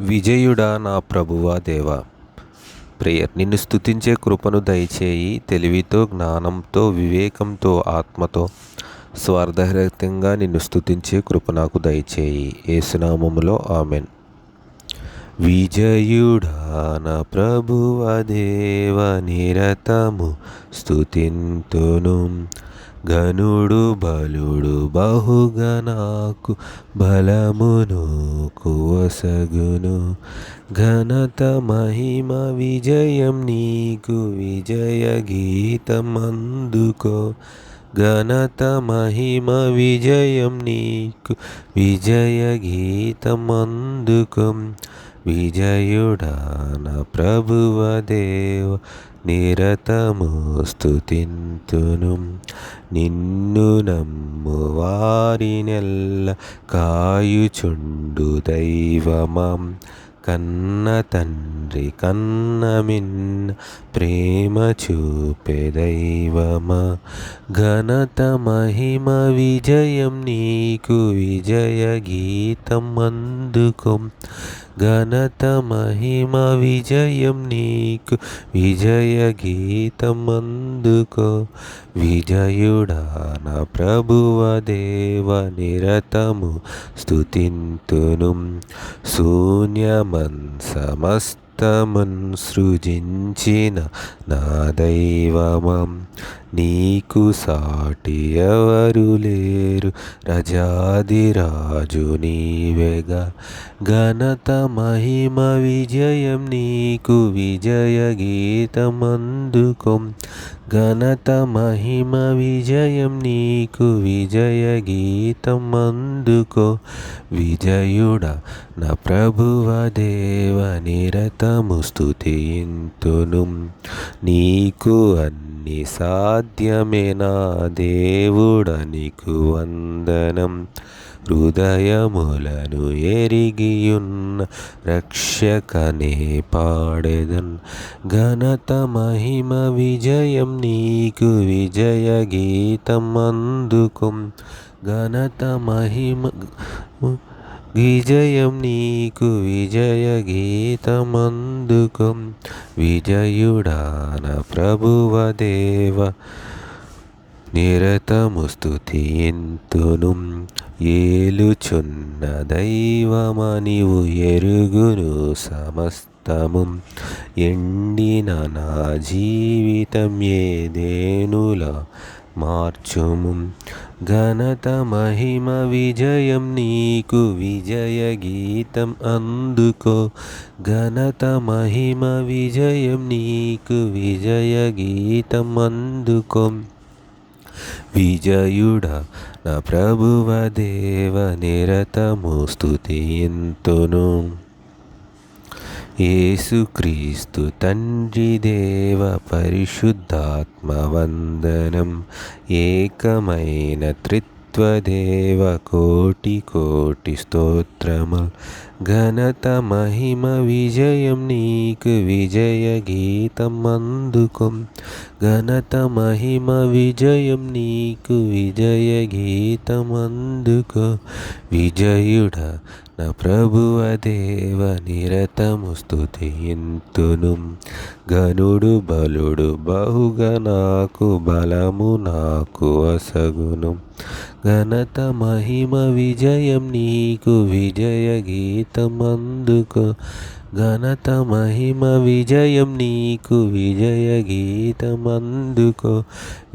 విజయుడా నా ప్రభువా దేవా. ప్రేయర్ నిన్ను స్థుతించే కృపను దయచేయి తెలివితో జ్ఞానంతో వివేకంతో ఆత్మతో స్వార్థరహితంగా నిన్ను స్థుతించే కృప నాకు దయచేయి. ఏసునామములో ఆమెన్. విజయుడా నా ప్రభువ దేవ నిరతము స్థుతింతును గనుడు బలుడు బహుగా బలమును కువసగును ఘనత మహిమ విజయం నీకు విజయ గీతం అందుకో. ఘనత మహిమ విజయం నీకు విజయ గీతం అందుకో. విజయుడా నా ప్రభువ దేవ నిరతము స్థుతింతును నిన్ను నమ్ము వారినెల్ల కాయుచుండు దైవమం. కన్న తండ్రి కన్న మిన్న ప్రేమ చూపే దైవమ. ఘనత మహిమ విజయం నీకు విజయ గీతం అందుకో. ఘనత మహిమ విజయం నీకు. విజయ గీతం అందుకో. విజయుడా నా ప్రభువ దేవ నిరతము. స్థుతింతును శూన్యమన్ సమస్తమన్ సృజించిన నా దైవమం నీకు సాటి ఎవరు లేరు. రజాదిరాజు నీవెగా. ఘనత మహిమ విజయం నీకు విజయ గీతమందుకం. ఘనత మహిమ విజయం నీకు విజయ గీతం అందుకో. విజయుడా నా ప్రభువ దేవ నిరతము స్థుతింతును నీకు అన్ని సాధ్యమే నా దేవుడ నీకు వందనం. హృదయములను ఎరిగియున్న రక్షకనే పాడెదన్ ఘనత మహిమ విజయం నీకు విజయ గీతం అందుకో ఘనత మహిమ విజయం నీకు విజయ గీతమందుకం విజయుడాన ప్రభువ దేవ నిరతము స్థుతింతును ఏలుచున్న దైవమనివు ఎరుగును సమస్తము. ఎండిన నా జీవితం ఏదేనులా మార్చుము. ఘనత మహిమ విజయం నీకు విజయ గీతం అందుకో. ఘనత మహిమ విజయం నీకు విజయ గీతం అందుకో. విజయుడ నా ప్రభువ దేవ నిరతము స్థుతింతును యేసుక్రీస్తు తండ్రి దేవ పరిశుద్ధాత్మ వందనం ఏకమైన త్వదేవ కోటి కోటి స్తోత్రము ఘనత మహిమ విజయం నీకు విజయ గీతం అందుకో ఘనత మహిమ విజయం నీకు విజయ గీతం అందుకో విజయుడ నా ప్రభువ దేవ నిరతము స్థుతియింతును గనుడు బలుడు బహుగా నాకు బలము నాకు అసగును. ఘనత మహిమ విజయం నీకు విజయ గీతమందుకు. ఘనత మహిమ విజయం నీకు విజయ గీతం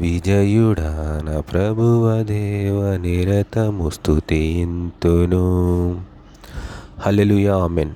విజయుడాన విజయుడా ప్రభువ దేవ నిరతము స్థుతింతును హల్లెలూయా ఆమెన్